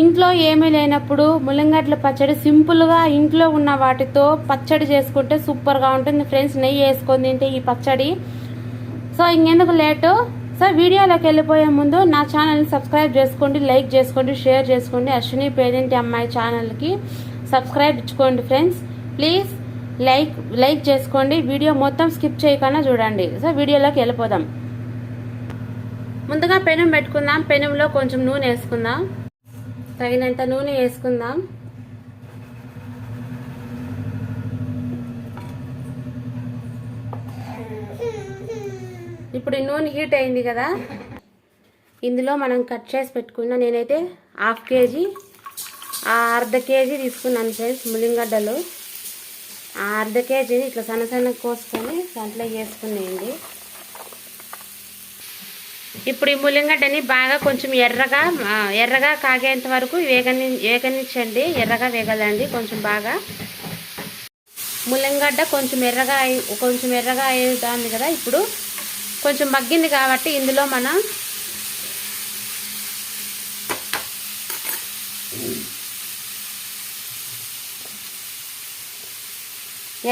ఇంట్లో ఏమీ లేనప్పుడు ముల్లంగడ్ల పచ్చడి సింపుల్గా ఇంట్లో ఉన్న వాటితో పచ్చడి చేసుకుంటే సూపర్గా ఉంటుంది. ఫ్రెండ్స్ నెయ్యి వేసుకొని తింటే ఈ పచ్చడి. సో ఇంకెందుకు లేటు? సో వీడియోలోకి వెళ్ళిపోయే ముందు నా ఛానల్ని సబ్స్క్రైబ్ చేసుకోండి లైక్ చేసుకోండి షేర్ చేసుకోండి. అశ్విని పేదింటి అమ్మాయి ఛానల్కి సబ్స్క్రైబ్ ఇచ్చుకోండి ఫ్రెండ్స్ ప్లీజ్ లైక్ లైక్ చేసుకోండి. వీడియో మొత్తం స్కిప్ చేయకుండా చూడండి. సో వీడియోలోకి వెళ్ళిపోదాం. ముందుగా పెనం పెట్టుకుందాం. పెనంలో కొంచెం నూనె వేసుకుందాం. తగినంత నూనె వేసుకుందాం. ఇప్పుడు ఈ నూనె హీట్ అయింది కదా. ఇందులో మనం కట్ చేసి పెట్టుకున్న నేనైతే హాఫ్ కేజీ ఆ అర్ధ కేజీ తీసుకున్నాను ఫ్రెండ్స్ ములింగడ్డలు. ఆ అర్ధ కేజీని ఇట్లా సన్న సన్న కోసుకొని దాంట్లో వేసుకునేయండి. ఇప్పుడు ఈ ములింగడ్డని బాగా కొంచెం ఎర్రగా ఎర్రగా కాగేంత వరకు వేగని వేగనిచ్చండి. ఎర్రగా వేగలండి కొంచెం బాగా. ములింగడ్డ కొంచెం ఎర్రగా కొంచెం ఎర్రగా అయ్యేదాన్ని కదా ఇప్పుడు. కొంచెం మగ్గింది కాబట్టి ఇందులో మనం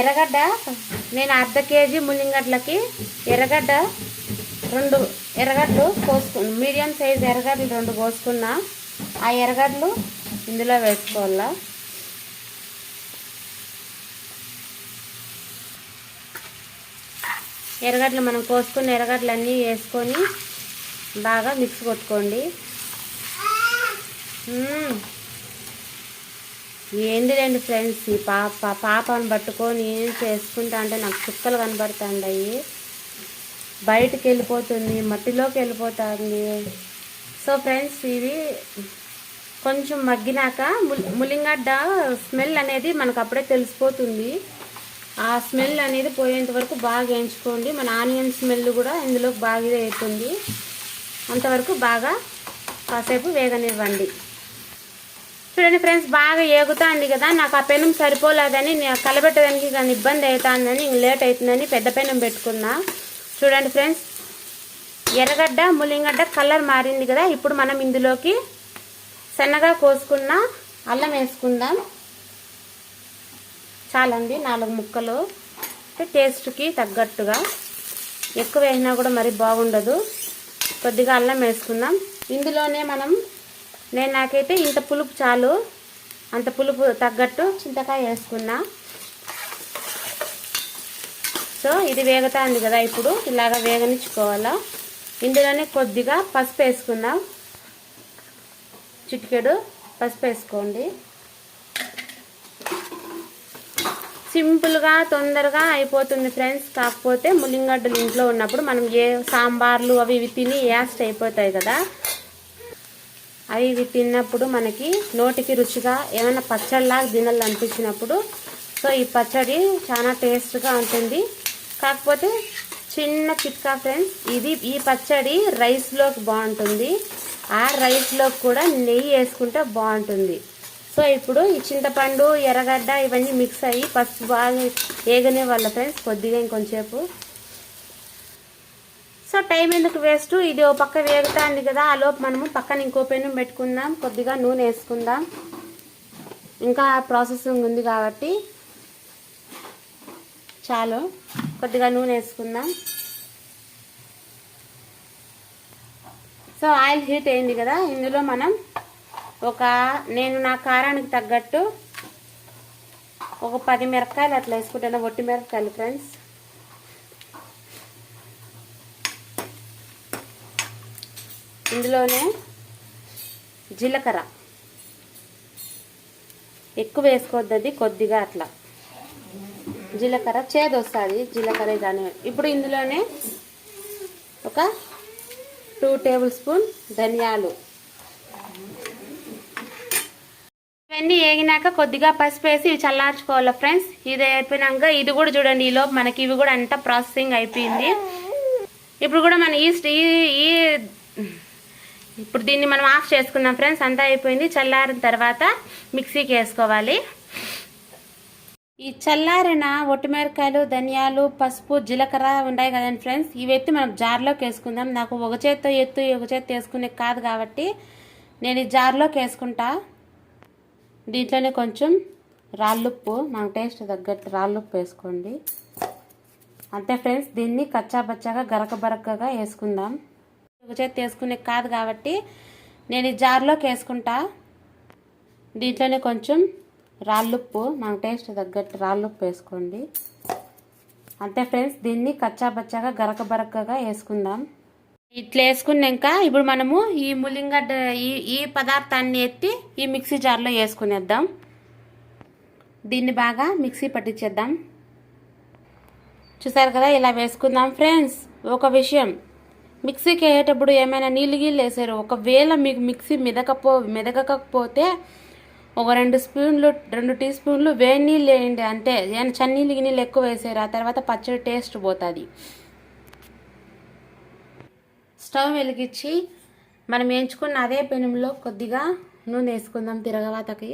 ఎర్రగడ్డ నేను అర్ధ కేజీ ములింగడ్లకి ఎర్రగడ్డ రెండు ఎర్రగడ్డలు కోసుకు మీడియం సైజ్ ఎర్రగడ్డలు రెండు కోసుకున్నా ఆ ఎర్రగడ్డలు ఇందులో వేసుకోవాలా? ఎర్రగడ్డలు మనం కోసుకున్న ఎర్రగడ్డలు అన్నీ వేసుకొని బాగా మిక్స్ కొట్టుకోండి. ఏంది రండి ఫ్రెండ్స్ ఈ పాప పాపను పట్టుకొని ఏం చేసుకుంటా అంటే నాకు చుక్కలు కనబడుతుండయి. బయటికి వెళ్ళిపోతుంది మట్టిలోకి వెళ్ళిపోతుంది. సో ఫ్రెండ్స్ ఇది కొంచెం మగ్గినాక ముల్- ములింగడ్డ స్మెల్ అనేది మనకు అప్పుడే తెలిసిపోతుంది. ఆ స్మెల్ అనేది పోయేంత వరకు బాగా వేయించుకోండి. మన ఆనియన్ స్మెల్ కూడా ఇందులో బాగా అవుతుంది. అంతవరకు బాగా కాసేపు వేగనివ్వండి. చూడండి ఫ్రెండ్స్ బాగా ఏగుతాంది కదా. నాకు ఆ పెనం సరిపోలేదని నేను కలబెట్టడానికి కానీ ఇబ్బంది అవుతుందని లేట్ అవుతుందని పెద్ద పెనం పెట్టుకున్నా. చూడండి ఫ్రెండ్స్. ఎర్రగడ్డ ముల్లింగడ్డ కలర్ మారింది కదా. ఇప్పుడు మనం ఇందులోకి సన్నగా కోసుకున్న అల్లం వేసుకుందాం. చాలండి నాలుగు ముక్కలు. అంటే టేస్ట్కి తగ్గట్టుగా. ఎక్కువ వేసినా కూడా మరి బాగుండదు. కొద్దిగా అల్లం వేసుకుందాం. ఇందులోనే మనం నేను నాకైతే ఇంత పులుపు చాలు. అంత పులుపు తగ్గట్టు చింతకాయ వేసుకున్నా. సో ఇది వేగుతుంది కదా ఇప్పుడు. ఇలాగ వేగనిచ్చుకోవాలా. ఇందులోనే కొద్దిగా పసుపు వేసుకుందాం. చిటికెడు పసుపు వేసుకోండి. సింపుల్గా తొందరగా అయిపోతుంది ఫ్రెండ్స్. కాకపోతే ములింగడ్డలు ఇంట్లో ఉన్నప్పుడు మనం ఏ సాంబార్లు అవి ఇవి తిని యాస్ట్ అయిపోతాయి కదా. అవి ఇవి తిన్నప్పుడు మనకి నోటికి రుచిగా ఏమైనా పచ్చడిలాగా తినాలనిపించినప్పుడు. సో ఈ పచ్చడి చాలా టేస్ట్గా ఉంటుంది. కాకపోతే చిన్న చిట్కా ఫ్రెండ్స్ ఇది ఈ పచ్చడి రైస్లోకి బాగుంటుంది. ఆ రైస్లోకి కూడా నెయ్యి వేసుకుంటే బాగుంటుంది. సో ఇప్పుడు ఈ చింతపండు ఎర్రగడ్డ ఇవన్నీ మిక్స్ అయ్యి పసుపు బాగా వేగనే వాళ్ళ ఫ్రెండ్స్ కొద్దిగా ఇంకొంచేపు సో టైం ఎందుకు వేస్ట్ ఇది ఓ పక్క వేగుతాంది కదా ఆ లోపు మనము పక్కన ఇంకో పెను పెట్టుకుందాం కొద్దిగా నూనె వేసుకుందాం. ఇంకా ప్రాసెసింగ్ ఉంది కాబట్టి చాలు. కొద్దిగా నూనె వేసుకుందాం. సో ఆయిల్ హీట్ అయింది కదా ఇందులో మనం ఒక నేను నా కారానికి తగ్గట్టు ఒక పది మిరపకాయలు అట్లా వేసుకుంటాను ఒట్టి మిరపకాయలు ఫ్రెండ్స్ ఇందులోనే జీలకర్ర. ఎక్కువ వేసుకోవద్దది కొద్దిగా అట్లా. జీలకర్ర చేదు వస్తుంది. జీలకర్ర దాని ఇప్పుడు ఇందులోనే ఒక టూ టేబుల్ స్పూన్ ధనియాలు. ఇవన్నీ వేగినాక కొద్దిగా పసుపు వేసి ఇవి చల్లార్చుకోవాలి ఫ్రెండ్స్? ఇది అయిపోయినాక ఇది కూడా చూడండి ఈలోపు మనకి ఇవి కూడా అంత ప్రాసెసింగ్ అయిపోయింది. ఇప్పుడు కూడా మన ఈ ఈ ఇప్పుడు దీన్ని మనం ఆఫ్ చేసుకున్నాం ఫ్రెండ్స్. అంతా అయిపోయింది. చల్లారిన తర్వాత మిక్సీకి వేసుకోవాలి. ఈ చల్లారిన ఒట్టిమిరకాయలు ధనియాలు పసుపు జీలకర్ర ఉన్నాయి కదండి ఫ్రెండ్స్. ఇవి ఎత్తి మనం జార్లోకి వేసుకుందాం. నాకు ఒక చేత్తో ఎత్తు ఒక చేత్తో వేసుకునే కాదు కాబట్టి నేను ఈ జార్లోకి వేసుకుంటా. దీంట్లోనే కొంచెం రాళ్ళుప్పు నాకు టేస్ట్ తగ్గట్టు రాళ్ళుప్పు వేసుకోండి. అంతే ఫ్రెండ్స్ దీన్ని కచ్చా బచ్చాగా వేసుకుందాం. ఒక చేతి వేసుకునే కాదు కాబట్టి నేను ఈ జార్లోకి వేసుకుంటా. దీంట్లోనే కొంచెం రాళ్ళుప్పు నాకు టేస్ట్ తగ్గట్టు రాళ్ళుప్పు వేసుకోండి. అంతే ఫ్రెండ్స్ దీన్ని కచ్చా బచ్చాగా వేసుకుందాం. ఇట్లా వేసుకున్నాక ఇప్పుడు మనము ఈ ములింగడ్డ ఈ ఈ పదార్థాన్ని ఎత్తి ఈ మిక్సీ జార్లో వేసుకునేద్దాం. దీన్ని బాగా మిక్సీ పట్టించేద్దాం. చూసారు కదా ఇలా వేసుకుందాం ఫ్రెండ్స్. ఒక విషయం మిక్సీకి వేసేటప్పుడు ఏమైనా నీళ్ళు గీళ్ళు వేసారు. ఒకవేళ మీకు మిక్సీ మెదకపో మెదగకపోతే ఒక రెండు స్పూన్లు రెండు టీ స్పూన్లు వేడి నీళ్ళు వేయండి అంతే ఏమైనా చన్నీళ్ళు గిన్నీళ్ళు ఎక్కువ వేసారు ఆ తర్వాత పచ్చడి టేస్ట్ పోతుంది. స్టవ్ వెలిగించి మనం ఎంచుకున్న అదే పెనంలో కొద్దిగా నూనె వేసుకుందాం తిరగవాతకి.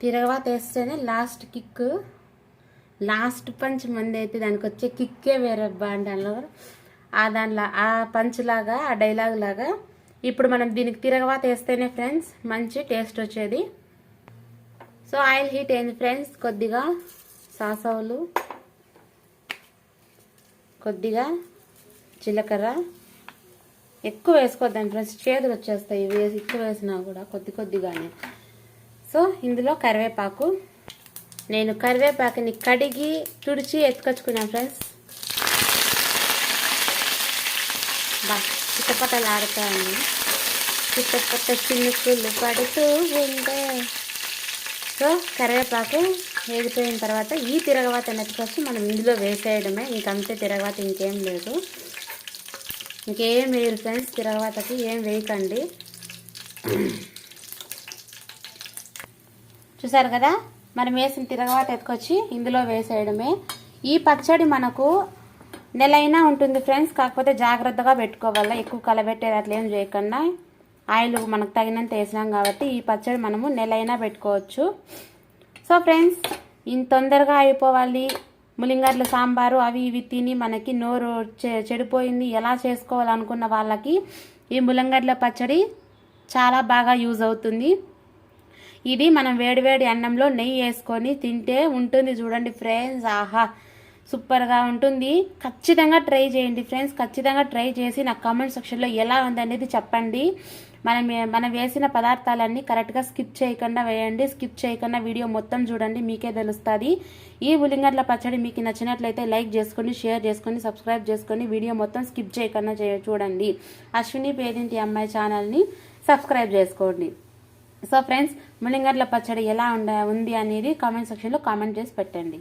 తిరగవాత వేస్తేనే లాస్ట్ కిక్ లాస్ట్ పంచ్ మంది అయితే దానికి వచ్చే కిక్కే వేరే బాండాలో ఆ దానిలో ఆ పంచ్ లాగా ఆ డైలాగ్ లాగా ఇప్పుడు మనం దీనికి తిరగవాత వేస్తేనే ఫ్రెండ్స్ మంచి టేస్ట్ వచ్చేది. సో ఆయిల్ హీట్ అయింది ఫ్రెండ్స్. కొద్దిగా సాసవులు కొద్దిగా జీలకర్ర. ఎక్కువ వేసుకోవద్దండి ఫ్రెండ్స్. చేదులు వచ్చేస్తాయి. ఇవి వేసి ఎక్కువ వేసినా కూడా కొద్ది కొద్దిగానే. సో ఇందులో కరివేపాకు. నేను కరివేపాకుని కడిగి తుడిచి ఎత్తుకొచ్చుకున్నాను ఫ్రెండ్స్. బా చిట్టపట్టలు ఆడుతాయండి చిట్టపట్ట చినుకులు పడుతూ ఉండే సో కరివేపాకు వేగిపోయిన తర్వాత ఈ తిరగవాత నెత్తుకొచ్చి మనం ఇందులో వేసేయడమే. ఇంకంతే తిరగవాత ఇంకేం లేదు. ఇంకేం వేయరు ఫ్రెండ్స్ తిరగవాతకి ఏం వేయకండి. చూసారు కదా? మనం వేసిన తిరగవాత ఎత్తుకొచ్చి ఇందులో వేసేయడమే. ఈ పచ్చడి మనకు నెలైనా ఉంటుంది ఫ్రెండ్స్ కాకపోతే జాగ్రత్తగా పెట్టుకోవాలి. ఎక్కువ కలబెట్టేది అట్లా ఏం చేయకుండా ఆయిల్ మనకు తగినంత వేసినాం కాబట్టి ఈ పచ్చడి మనము నెలైనా పెట్టుకోవచ్చు. సో ఫ్రెండ్స్ ఇంత తొందరగా అయిపోవాలి. ములింగర్ల సాంబారు అవి ఇవి తిని మనకి నోరు చె- చెడిపోయింది. ఎలా చేసుకోవాలనుకున్న వాళ్ళకి ఈ ములంగడ్ల పచ్చడి చాలా బాగా యూజ్ అవుతుంది. ఇది మనం వేడివేడి అన్నంలో నెయ్యి వేసుకొని తింటే ఉంటుంది చూడండి ఫ్రెండ్స్. ఆహా! సూపర్గా ఉంటుంది. ఖచ్చితంగా ట్రై చేయండి ఫ్రెండ్స్. ఖచ్చితంగా ట్రై చేసి నాకు కామెంట్ సెక్షన్లో ఎలా ఉందనేది చెప్పండి. మనం మనం వేసిన పదార్థాలన్నీ కరెక్ట్గా స్కిప్ చేయకుండా వేయండి. స్కిప్ చేయకుండా వీడియో మొత్తం చూడండి మీకే తెలుస్తుంది. ఈ ఉల్లిగడ్డల పచ్చడి మీకు నచ్చినట్లయితే లైక్ చేసుకొని షేర్ చేసుకొని సబ్స్క్రైబ్ చేసుకొని వీడియో మొత్తం స్కిప్ చేయకుండా చూడండి. అశ్విని పేదింటి అమ్మాయి ఛానల్ని సబ్స్క్రైబ్ చేసుకోండి. సో ఫ్రెండ్స్ ములింగడ్ల పచ్చడి ఎలా ఉండ ఉంది అనేది కామెంట్ సెక్షన్లో కామెంట్ చేసి పెట్టండి.